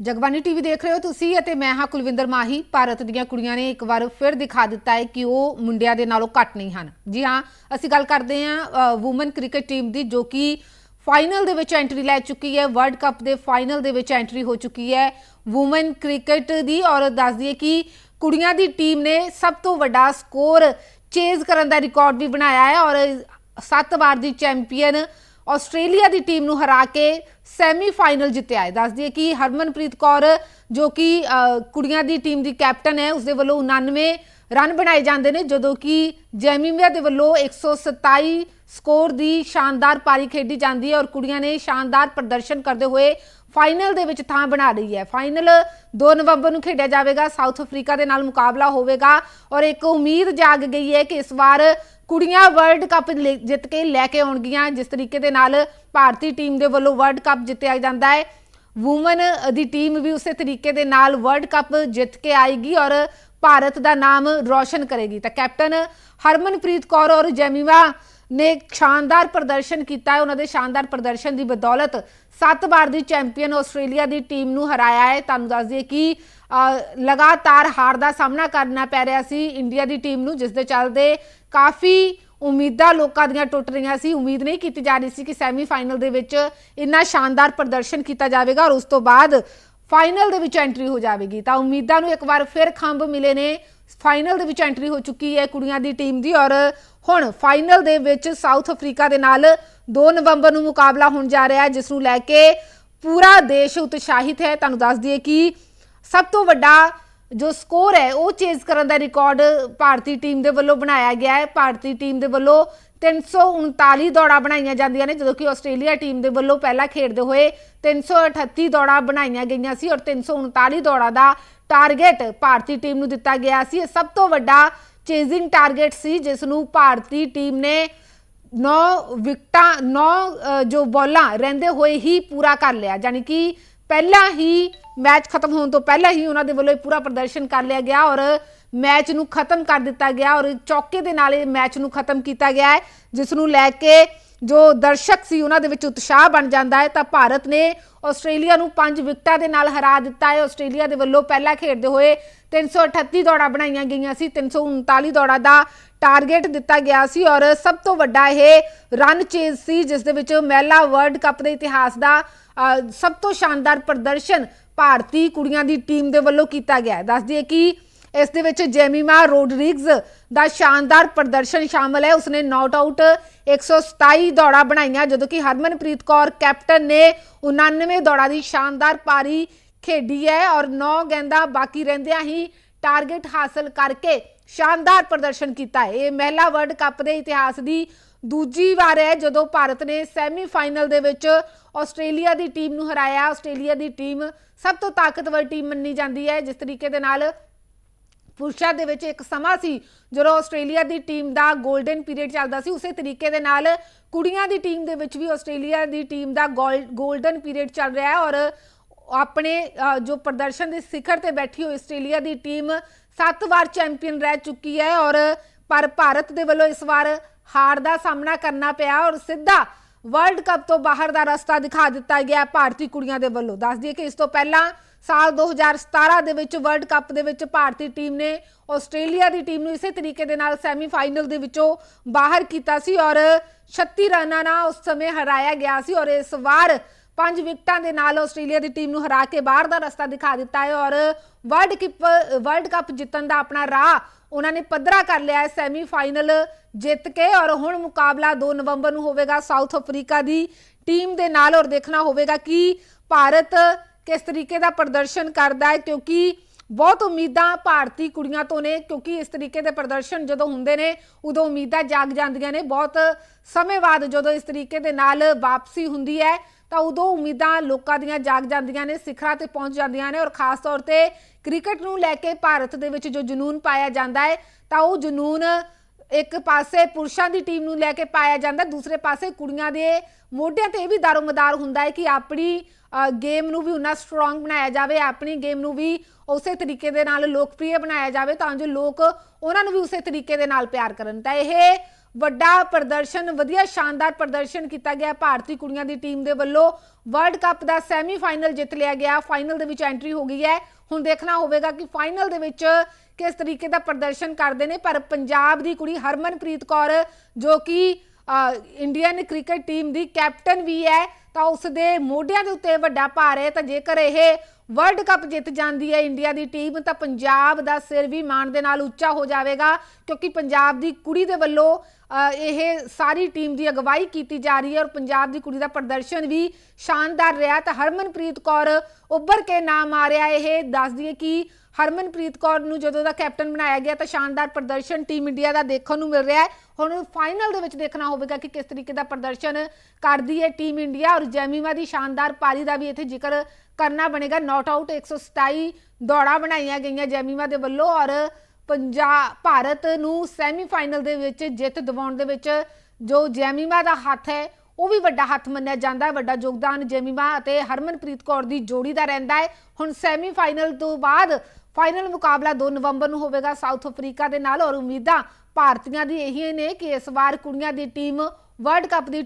Jagbani TV ਦੇਖ ਰਹੇ ਹੋ ਤੁਸੀਂ ਅਤੇ ਮੈਂ ਹਾਂ ਕੁਲਵਿੰਦਰ ਮਾਹੀ। ਭਾਰਤ ਦੀਆਂ ਕੁੜੀਆਂ ਨੇ ਇੱਕ ਵਾਰ ਫਿਰ ਦਿਖਾ ਦਿੱਤਾ ਹੈ ਕਿ ਉਹ ਮੁੰਡਿਆਂ ਦੇ ਨਾਲੋਂ ਘੱਟ ਨਹੀਂ ਹਨ। ਜੀ ਹਾਂ, ਅਸੀਂ ਗੱਲ ਕਰਦੇ ਹਾਂ ਔਮਨ ਕ੍ਰਿਕਟ ਟੀਮ ਦੀ ਜੋ ਕਿ ਫਾਈਨਲ ਦੇ ਵਿੱਚ ਐਂਟਰੀ ਲੈ ਚੁੱਕੀ ਹੈ ਵਰਲਡ ਕੱਪ ਦੇ ਫਾਈਨਲ ਦੇ ਵਿੱਚ ਐਂਟਰੀ ਹੋ ਚੁੱਕੀ ਹੈ। ਔਮਨ ਕ੍ਰਿਕਟ ਦੀ ਔਰ ਦੱਸ ਦਈਏ ਕਿ ਕੁੜੀਆਂ ਦੀ ਟੀਮ ਨੇ ਸਭ ਤੋਂ ਵੱਡਾ ਸਕੋਰ ਚੇਜ਼ ਕਰਨ ਦਾ ਰਿਕਾਰਡ ਵੀ ਬਣਾਇਆ ਹੈ ਔਰ ਸੱਤ ਵਾਰ ਦੀ ਚੈਂਪੀਅਨ ਆਸਟ੍ਰੇਲੀਆ ਦੀ ਟੀਮ ਨੂੰ ਹਰਾ ਕੇ ਸੈਮੀਫਾਈਨਲ ਜਿੱਤਿਆ ਹੈ। ਦੱਸਦੀ ਹੈ ਕਿ ਹਰਮਨਪ੍ਰੀਤ ਕੌਰ, ਜੋ ਕਿ ਕੁੜੀਆਂ ਦੀ ਟੀਮ ਦੀ ਕੈਪਟਨ ਹੈ ਉਸ ਦੇ ਵੱਲੋਂ 99 ਰਨ ਬਣਾਏ ਜਾਂਦੇ ਨੇ, ਜਦੋਂ ਕਿ ਜੈਮੀਮੀਆ ਦੇ ਵੱਲੋਂ 127 ਸਕੋਰ ਦੀ ਸ਼ਾਨਦਾਰ ਪਾਰੀ ਖੇਡੀ ਜਾਂਦੀ ਹੈ ਔਰ ਕੁੜੀਆਂ ਨੇ ਸ਼ਾਨਦਾਰ ਪ੍ਰਦਰਸ਼ਨ ਕਰਦੇ ਹੋਏ ਫਾਈਨਲ ਦੇ ਵਿੱਚ ਥਾਂ ਬਣਾ ਰਹੀ ਹੈ। ਫਾਈਨਲ 2 ਨਵੰਬਰ ਨੂੰ ਖੇਡਿਆ ਜਾਵੇਗਾ। ਸਾਊਥ ਅਫਰੀਕਾ ਦੇ ਨਾਲ ਮੁਕਾਬਲਾ ਹੋਵੇਗਾ ਔਰ ਇੱਕ ਉਮੀਦ ਜਾਗ ਗਈ ਹੈ ਕਿ ਇਸ ਵਾਰ ਕੁੜੀਆਂ ਵਰਲਡ ਕੱਪ ਲੈ- ਜਿੱਤ ਕੇ ਲੈ ਕੇ ਆਉਣਗੀਆਂ। ਜਿਸ ਤਰੀਕੇ ਦੇ ਨਾਲ ਭਾਰਤੀ ਟੀਮ ਦੇ ਵੱਲੋਂ ਵਰਲਡ ਕੱਪ ਜਿੱਤਿਆ ਜਾਂਦਾ ਹੈ। ਵੂਮਨ ਦੀ ਟੀਮ ਵੀ ਉਸੇ ਤਰੀਕੇ ਦੇ ਨਾਲ ਵਰਲਡ ਕੱਪ ਜਿੱਤ ਕੇ ਆਏਗੀ ਔਰ ਭਾਰਤ ਦਾ ਨਾਮ ਰੌਸ਼ਨ ਕਰੇਗੀ। ਤਾਂ ਕੈਪਟਨ ਹਰਮਨਪ੍ਰੀਤ ਕੌਰ ਔਰ ਜੈਮੀਵਾ ਨੇ ਸ਼ਾਨਦਾਰ ਪ੍ਰਦਰਸ਼ਨ ਕੀਤਾ ਹੈ। ਉਹਨਾਂ ਦੇ ਸ਼ਾਨਦਾਰ ਪ੍ਰਦਰਸ਼ਨ ਦੀ ਬਦੌਲਤ ਸੱਤ ਵਾਰ ਦੀ ਚੈਂਪੀਅਨ ਆਸਟ੍ਰੇਲੀਆ ਦੀ ਟੀਮ ਨੂੰ ਹਰਾਇਆ ਹੈ। ਤੁਹਾਨੂੰ ਦੱਸ ਦਈਏ ਕਿ ਲਗਾਤਾਰ ਹਾਰ ਦਾ ਸਾਹਮਣਾ ਕਰਨਾ ਪੈ ਰਿਹਾ ਸੀ। ਇੰਡੀਆ ਦੀ ਟੀਮ ਨੂੰ, ਜਿਸ ਦੇ ਚੱਲਦੇ ਕਾਫੀ ਉਮੀਦਾਂ ਲੋਕਾਂ ਦੀਆਂ ਟੁੱਟ ਰਹੀਆਂ ਸੀ। ਉਮੀਦ ਨਹੀਂ ਕੀਤੀ ਜਾ ਰਹੀ ਸੀ ਕਿ ਸੈਮੀਫਾਈਨਲ ਦੇ ਵਿੱਚ ਇੰਨਾ ਸ਼ਾਨਦਾਰ ਪ੍ਰਦਰਸ਼ਨ ਕੀਤਾ ਜਾਵੇਗਾ ਔਰ ਉਸ ਤੋਂ ਬਾਅਦ ਫਾਈਨਲ ਦੇ ਵਿੱਚ ਐਂਟਰੀ ਹੋ ਜਾਵੇਗੀ। ਤਾਂ ਉਮੀਦਾਂ ਨੂੰ ਇੱਕ ਵਾਰ ਫਿਰ ਖੰਭ ਮਿਲੇ ਨੇ ਫਾਈਨਲ ਦੇ ਵਿੱਚ ਐਂਟਰੀ ਹੋ ਚੁੱਕੀ ਹੈ ਕੁੜੀਆਂ ਦੀ ਟੀਮ ਦੀ ਔਰ ਹੁਣ ਫਾਈਨਲ ਦੇ ਵਿੱਚ ਸਾਊਥ ਅਫਰੀਕਾ ਦੇ ਨਾਲ 2 ਨਵੰਬਰ ਨੂੰ ਮੁਕਾਬਲਾ ਹੋਣ ਜਾ ਰਿਹਾ ਹੈ, ਜਿਸ ਨੂੰ ਲੈ ਕੇ ਪੂਰਾ ਦੇਸ਼ ਉਤਸ਼ਾਹਿਤ ਹੈ। ਤੁਹਾਨੂੰ ਦੱਸ ਦਈਏ ਕਿ ਸਭ ਤੋਂ ਵੱਡਾ ਜੋ ਸਕੋਰ ਹੈ, ਉਹ ਚੇਜ਼ ਕਰਨ ਦਾ ਰਿਕਾਰਡ ਭਾਰਤੀ ਟੀਮ ਦੇ ਵੱਲੋਂ ਬਣਾਇਆ ਗਿਆ ਹੈ। ਭਾਰਤੀ ਟੀਮ ਦੇ ਵੱਲੋਂ 339 ਦੌੜਾਂ ਬਣਾਈਆਂ ਜਾਂਦੀਆਂ ਨੇ, ਜਦੋਂ ਕਿ ਆਸਟ੍ਰੇਲੀਆ ਟੀਮ ਦੇ ਵੱਲੋਂ ਪਹਿਲਾਂ ਖੇਡਦੇ ਹੋਏ 338 ਦੌੜਾਂ ਬਣਾਈਆਂ ਗਈਆਂ ਸੀ ਔਰ 339 ਦੌੜਾਂ ਦਾ ਟਾਰਗੇਟ ਭਾਰਤੀ ਟੀਮ ਨੂੰ ਦਿੱਤਾ ਗਿਆ ਸੀ। ਇਹ ਸਭ ਤੋਂ ਵੱਡਾ ਚੇਜ਼ਿੰਗ ਟਾਰਗੇਟ ਸੀ, ਜਿਸ ਨੂੰ ਭਾਰਤੀ ਟੀਮ ਨੇ 9 ਵਿਕਟਾਂ 9 ਜੋ ਬੋਲਾਂ ਰਹਿੰਦੇ ਹੋਏ ਹੀ ਪੂਰਾ ਕਰ ਲਿਆ। ਯਾਨੀ ਕਿ ਪਹਿਲਾਂ ਹੀ ਮੈਚ ਖਤਮ ਹੋਣ ਤੋਂ ਪਹਿਲਾਂ ਹੀ ਉਹਨਾਂ ਦੇ ਵੱਲੋਂ ਇਹ ਪੂਰਾ ਪ੍ਰਦਰਸ਼ਨ ਕਰ ਲਿਆ ਗਿਆ ਔਰ ਮੈਚ ਨੂੰ ਖਤਮ ਕਰ ਦਿੱਤਾ ਗਿਆ ਔਰ ਚੌਕੇ ਦੇ ਨਾਲ ਇਹ ਮੈਚ ਨੂੰ ਖਤਮ ਕੀਤਾ ਗਿਆ ਹੈ, ਜਿਸ ਨੂੰ ਲੈ ਕੇ ਜੋ ਦਰਸ਼ਕ ਸੀ ਉਹਨਾਂ ਦੇ ਵਿੱਚ ਉਤਸ਼ਾਹ ਬਣ ਜਾਂਦਾ ਹੈ, ਤਾਂ ਭਾਰਤ ਨੇ ਆਸਟ੍ਰੇਲੀਆ ਨੂੰ 5 ਵਿਕਟਾਂ ਦੇ ਨਾਲ ਹਰਾ ਦਿੱਤਾ ਹੈ। ਆਸਟ੍ਰੇਲੀਆ ਦੇ ਵੱਲੋਂ ਪਹਿਲਾਂ ਖੇਡਦੇ ਹੋਏ 338 ਦੌੜਾਂ ਬਣਾਈਆਂ ਗਈਆਂ ਸੀ। 339 ਦੌੜਾਂ ਦਾ ਟਾਰਗੇਟ ਦਿੱਤਾ ਗਿਆ ਸੀ ਔਰ ਸਭ ਤੋਂ ਵੱਡਾ ਇਹ ਰਨ ਚੇਜ਼ ਸੀ, ਜਿਸ ਦੇ ਵਿੱਚ ਮਹਿਲਾ ਵਰਲਡ ਕੱਪ ਦੇ ਇਤਿਹਾਸ ਦਾ ਸਭ ਤੋਂ ਸ਼ਾਨਦਾਰ ਪ੍ਰਦਰਸ਼ਨ ਭਾਰਤੀ ਕੁੜੀਆਂ ਦੀ ਟੀਮ ਦੇ ਵੱਲੋਂ ਕੀਤਾ ਗਿਆ ਹੈ। ਦੱਸ ਦਈਏ ਕਿ ਇਸ ਦੇ ਵਿੱਚ ਜੈਮੀਮਾ ਰੋਡਰਿਗਜ਼ ਦਾ ਸ਼ਾਨਦਾਰ ਪ੍ਰਦਰਸ਼ਨ ਸ਼ਾਮਲ ਹੈ। ਉਸਨੇ ਨਾਟ ਆਊਟ 127 ਦੌੜਾਂ ਬਣਾਈਆਂ, ਜਦੋਂ ਕਿ ਹਰਮਨਪ੍ਰੀਤ ਕੌਰ ਕੈਪਟਨ ਨੇ 99 ਦੌੜਾਂ ਦੀ ਸ਼ਾਨਦਾਰ ਪਾਰੀ ਖੇਡੀ ਹੈ ਔਰ 9 ਗੇਂਦਾਂ ਬਾਕੀ ਰਹਿੰਦਿਆਂ ਹੀ ਟਾਰਗੇਟ ਹਾਸਲ ਕਰਕੇ ਸ਼ਾਨਦਾਰ ਪ੍ਰਦਰਸ਼ਨ ਕੀਤਾ ਹੈ। ਇਹ ਮਹਿਲਾ ਵਰਲਡ ਕੱਪ ਦੇ ਇਤਿਹਾਸ ਦੀ ਦੂਜੀ ਵਾਰ ਹੈ, ਜਦੋਂ ਭਾਰਤ ਨੇ ਸੈਮੀਫਾਈਨਲ ਦੇ ਵਿੱਚ ਆਸਟ੍ਰੇਲੀਆ ਦੀ ਟੀਮ ਨੂੰ ਹਰਾਇਆ। ਆਸਟ੍ਰੇਲੀਆ ਦੀ ਟੀਮ ਸਭ ਤੋਂ ਤਾਕਤਵਰ ਟੀਮ ਮੰਨੀ ਜਾਂਦੀ ਹੈ। ਜਿਸ ਤਰੀਕੇ ਦੇ ਨਾਲ ਪੁਰਸ਼ਾਂ ਦੇ ਵਿੱਚ ਇੱਕ ਸਮਾਂ ਸੀ ਜਦੋਂ ਆਸਟ੍ਰੇਲੀਆ ਦੀ ਟੀਮ ਦਾ 골ਡਨ ਪੀਰੀਅਡ ਚੱਲਦਾ ਸੀ। ਉਸੇ ਤਰੀਕੇ ਦੇ ਨਾਲ ਕੁੜੀਆਂ ਦੀ ਟੀਮ ਦੇ ਵਿੱਚ ਵੀ ਆਸਟ੍ਰੇਲੀਆ ਦੀ ਟੀਮ ਦਾ 골ਡਨ ਪੀਰੀਅਡ ਚੱਲ ਰਿਹਾ ਹੈ ਔਰ ਆਪਣੇ ਜੋ ਪ੍ਰਦਰਸ਼ਨ ਦੇ ਸਿਖਰ ਤੇ ਬੈਠੀ ਹੋਈ ਆਸਟ੍ਰੇਲੀਆ ਦੀ ਟੀਮ ਸੱਤ ਵਾਰ ਚੈਂਪੀਅਨ ਰਹਿ ਚੁੱਕੀ ਹੈ ਔਰ ਪਰ ਭਾਰਤ ਦੇ ਵੱਲੋਂ ਇਸ ਵਾਰ ਹਾਰ ਦਾ ਸਾਹਮਣਾ ਕਰਨਾ ਪਿਆ ਔਰ ਸਿੱਧਾ ਵਰਲਡ ਕੱਪ ਤੋਂ ਬਾਹਰ ਦਾ ਰਸਤਾ ਦਿਖਾ ਦਿੱਤਾ ਗਿਆ ਭਾਰਤੀ ਕੁੜੀਆਂ ਦੇ ਵੱਲੋਂ। ਦੱਸ ਦਈਏ ਕਿ ਇਸ ਤੋਂ ਪਹਿਲਾਂ ਸਾਲ 2017 ਦੇ ਵਿੱਚ ਵਰਲਡ ਕੱਪ ਦੇ ਵਿੱਚ ਭਾਰਤੀ ਟੀਮ ਨੇ ਆਸਟ੍ਰੇਲੀਆ ਦੀ ਟੀਮ ਨੂੰ ਇਸੇ ਤਰੀਕੇ ਦੇ ਨਾਲ ਸੈਮੀਫਾਈਨਲ ਦੇ ਵਿੱਚੋਂ ਬਾਹਰ ਕੀਤਾ ਸੀ ਔਰ 36 ਰਨਾਂ ਨਾਲ ਉਸ ਸਮੇਂ ਹਰਾਇਆ ਗਿਆ ਸੀ ਔਰ ਇਸ ਵਾਰ ਪੰਜ ਵਿਕਟਾਂ ਦੇ ਨਾਲ ਆਸਟ੍ਰੇਲੀਆ ਦੀ ਟੀਮ ਨੂੰ ਹਰਾ ਕੇ ਬਾਹਰ ਦਾ ਰਸਤਾ ਦਿਖਾ ਦਿੱਤਾ ਹੈ ਔਰ ਵਰਲਡ ਕੱਪ ਵਰਲਡ ਕੱਪ ਜਿੱਤਣ ਦਾ ਆਪਣਾ ਰਾਹ ਉਹਨਾਂ ਨੇ ਪੱਧਰਾ ਕਰ ਲਿਆ ਹੈ ਸੈਮੀਫਾਈਨਲ ਜਿੱਤ ਕੇ ਔਰ ਹੁਣ ਮੁਕਾਬਲਾ 2 ਨਵੰਬਰ ਨੂੰ ਹੋਵੇਗਾ ਸਾਊਥ ਅਫਰੀਕਾ ਦੀ ਟੀਮ ਦੇ ਨਾਲ ਔਰ ਦੇਖਣਾ ਹੋਵੇਗਾ ਕਿ ਭਾਰਤ ਕਿਸ ਤਰੀਕੇ ਦਾ ਪ੍ਰਦਰਸ਼ਨ ਕਰਦਾ ਹੈ, ਕਿਉਂਕਿ ਬਹੁਤ ਉਮੀਦਾਂ ਭਾਰਤੀ ਕੁੜੀਆਂ ਤੋਂ ਨੇ, ਕਿਉਂਕਿ ਇਸ ਤਰੀਕੇ ਦੇ ਪ੍ਰਦਰਸ਼ਨ ਜਦੋਂ ਹੁੰਦੇ ਨੇ, ਉਦੋਂ ਉਮੀਦਾਂ ਜਾਗ ਜਾਂਦੀਆਂ ਨੇ। ਬਹੁਤ ਸਮੇਂ ਬਾਅਦ ਜਦੋਂ ਇਸ ਤਰੀਕੇ ਦੇ ਨਾਲ ਵਾਪਸੀ ਹੁੰਦੀ ਹੈ, ਤਾਂ ਉਦੋਂ ਉਮੀਦਾਂ ਲੋਕਾਂ ਦੀਆਂ ਜਾਗ ਜਾਂਦੀਆਂ ਨੇ, ਸਿਖਰਾਂ ਤੇ ਪਹੁੰਚ ਜਾਂਦੀਆਂ ਨੇ। ਔਰ ਖਾਸ ਤੌਰ ਤੇ ਕ੍ਰਿਕਟ ਨੂੰ ਲੈ ਕੇ ਭਾਰਤ ਦੇ ਵਿੱਚ ਜੋ ਜਨੂਨ ਪਾਇਆ ਜਾਂਦਾ ਹੈ, ਤਾਂ ਉਹ ਜਨੂਨ ਇੱਕ ਪਾਸੇ ਪੁਰਸ਼ਾਂ ਦੀ ਟੀਮ ਨੂੰ ਲੈ ਕੇ ਪਾਇਆ ਜਾਂਦਾ, ਦੂਸਰੇ ਪਾਸੇ ਕੁੜੀਆਂ ਦੇ ਮੋਢਿਆਂ ਤੇ ਇਹ ਵੀ ਦਾਰੋਮਦਾਰ ਹੁੰਦਾ ਹੈ ਕਿ ਆਪਣੀ ਗੇਮ ਨੂੰ ਵੀ ਉਨਾ ਸਟਰੋਂਗ ਬਣਾਇਆ ਜਾਵੇ, ਆਪਣੀ ਗੇਮ ਨੂੰ ਵੀ ਉਸੇ ਤਰੀਕੇ ਦੇ ਨਾਲ ਲੋਕਪ੍ਰਿਯ ਬਣਾਇਆ ਜਾਵੇ ਤਾਂ ਜੋ ਲੋਕ ਉਹਨਾਂ ਨੂੰ ਵੀ ਉਸੇ ਤਰੀਕੇ ਦੇ ਨਾਲ ਪਿਆਰ ਕਰਨ। ਤਾਂ ਇਹ ਵੱਡਾ ਪ੍ਰਦਰਸ਼ਨ, ਵਧੀਆ ਸ਼ਾਨਦਾਰ ਪ੍ਰਦਰਸ਼ਨ ਕੀਤਾ ਗਿਆ ਭਾਰਤੀ ਕੁੜੀਆਂ ਦੀ ਟੀਮ ਦੇ ਵੱਲੋਂ। ਵਰਲਡ ਕੱਪ ਦਾ ਸੈਮੀਫਾਈਨਲ ਜਿੱਤ ਲਿਆ ਗਿਆ ਫਾਈਨਲ ਦੇ ਵਿੱਚ ਐਂਟਰੀ ਹੋ ਗਈ ਹੈ। ਹੁਣ ਦੇਖਣਾ ਹੋਵੇਗਾ ਕਿ ਫਾਈਨਲ ਦੇ ਵਿੱਚ ਕਿਸ ਤਰੀਕੇ ਦਾ ਪ੍ਰਦਰਸ਼ਨ ਕਰਦੇ ਨੇ, ਪਰ ਪੰਜਾਬ ਦੀ ਕੁੜੀ ਹਰਮਨਪ੍ਰੀਤ ਕੌਰ, ਜੋ ਕਿ ਇੰਡੀਅਨ ਕ੍ਰਿਕਟ ਟੀਮ ਦੀ ਕੈਪਟਨ ਵੀ ਹੈ, ਤਾਂ ਉਸ ਦੇ ਮੋਢਿਆਂ ਦੇ ਉੱਤੇ ਵੱਡਾ ਭਾਰ ਹੈ, ਤਾਂ ਜੇਕਰ ਇਹ ਵਰਲਡ ਕੱਪ ਜਿੱਤ ਜਾਂਦੀ ਹੈ ਇੰਡੀਆ ਦੀ ਟੀਮ, ਤਾਂ ਪੰਜਾਬ ਦਾ ਸਿਰ ਵੀ ਮਾਣ ਦੇ ਨਾਲ ਉੱਚਾ ਹੋ ਜਾਵੇਗਾ, ਕਿਉਂਕਿ ਪੰਜਾਬ ਦੀ ਕੁੜੀ ਦੇ ਵੱਲੋਂ ਇਹ ਸਾਰੀ ਟੀਮ ਦੀ ਅਗਵਾਈ ਕੀਤੀ ਜਾ ਰਹੀ ਹੈ ਔਰ ਪੰਜਾਬ ਦੀ ਕੁੜੀ ਦਾ ਪ੍ਰਦਰਸ਼ਨ ਵੀ ਸ਼ਾਨਦਾਰ ਰਿਹਾ। ਤਾਂ ਹਰਮਨਪ੍ਰੀਤ ਕੌਰ ਉੱਭਰ ਕੇ ਨਾਮ ਆ ਰਿਹਾ ਇਹ, ਦੱਸ ਦਈਏ ਕਿ ਹਰਮਨਪ੍ਰੀਤ ਕੌਰ ਨੂੰ ਜਦੋਂ ਦਾ ਕੈਪਟਨ ਬਣਾਇਆ ਗਿਆ, ਤਾਂ ਸ਼ਾਨਦਾਰ ਪ੍ਰਦਰਸ਼ਨ ਟੀਮ ਇੰਡੀਆ ਦਾ ਦੇਖਣ ਨੂੰ ਮਿਲ ਰਿਹਾ ਹੈ। ਹੁਣ ਫਾਈਨਲ ਦੇ ਵਿੱਚ ਦੇਖਣਾ ਹੋਵੇਗਾ ਕਿ ਕਿਸ ਤਰੀਕੇ ਦਾ ਪ੍ਰਦਰਸ਼ਨ ਕਰਦੀ ਹੈ ਟੀਮ ਇੰਡੀਆ ਔਰ ਜੈਮੀਮਾ ਦੀ ਸ਼ਾਨਦਾਰ ਪਾਰੀ ਦਾ ਵੀ ਇੱਥੇ ਜ਼ਿਕਰ ਕਰਨਾ ਬਣੇਗਾ। ਨਾਟ ਆਊਟ 127 ਦੌੜਾਂ ਬਣਾਈਆਂ ਗਈਆਂ ਜੈਮੀਮਾ ਦੇ ਵੱਲੋਂ ਔਰ ਪੰਜਾਬ ਭਾਰਤ ਨੂੰ ਸੈਮੀਫਾਈਨਲ ਦੇ ਵਿੱਚ ਜਿੱਤ ਦਿਵਾਉਣ ਦੇ ਵਿੱਚ ਜੋ ਜੈਮੀਮਾ ਦਾ ਹੱਥ ਹੈ, ਉਹ ਵੀ ਵੱਡਾ ਹੱਥ ਮੰਨਿਆ ਜਾਂਦਾ ਹੈ। ਵੱਡਾ ਯੋਗਦਾਨ ਜੈਮੀਮਾ ਅਤੇ ਹਰਮਨਪ੍ਰੀਤ ਕੌਰ ਦੀ ਜੋੜੀ ਦਾ ਰਹਿੰਦਾ ਹੈ। ਹੁਣ ਸੈਮੀਫਾਈਨਲ ਤੋਂ ਬਾਅਦ ਫਾਈਨਲ ਮੁਕਾਬਲਾ 2 ਨਵੰਬਰ ਨੂੰ ਹੋਵੇਗਾ ਸਾਊਥ ਅਫਰੀਕਾ ਦੇ ਨਾਲ ਔਰ ਉਮੀਦਾਂ ਭਾਰਤੀਆਂ ਦੀ ਇਹੀ ਨੇ ਕਿ ਇਸ ਵਾਰ ਕੁੜੀਆਂ ਦੀ ਟੀਮ ਵਰਲਡ ਕੱਪ ਦੀ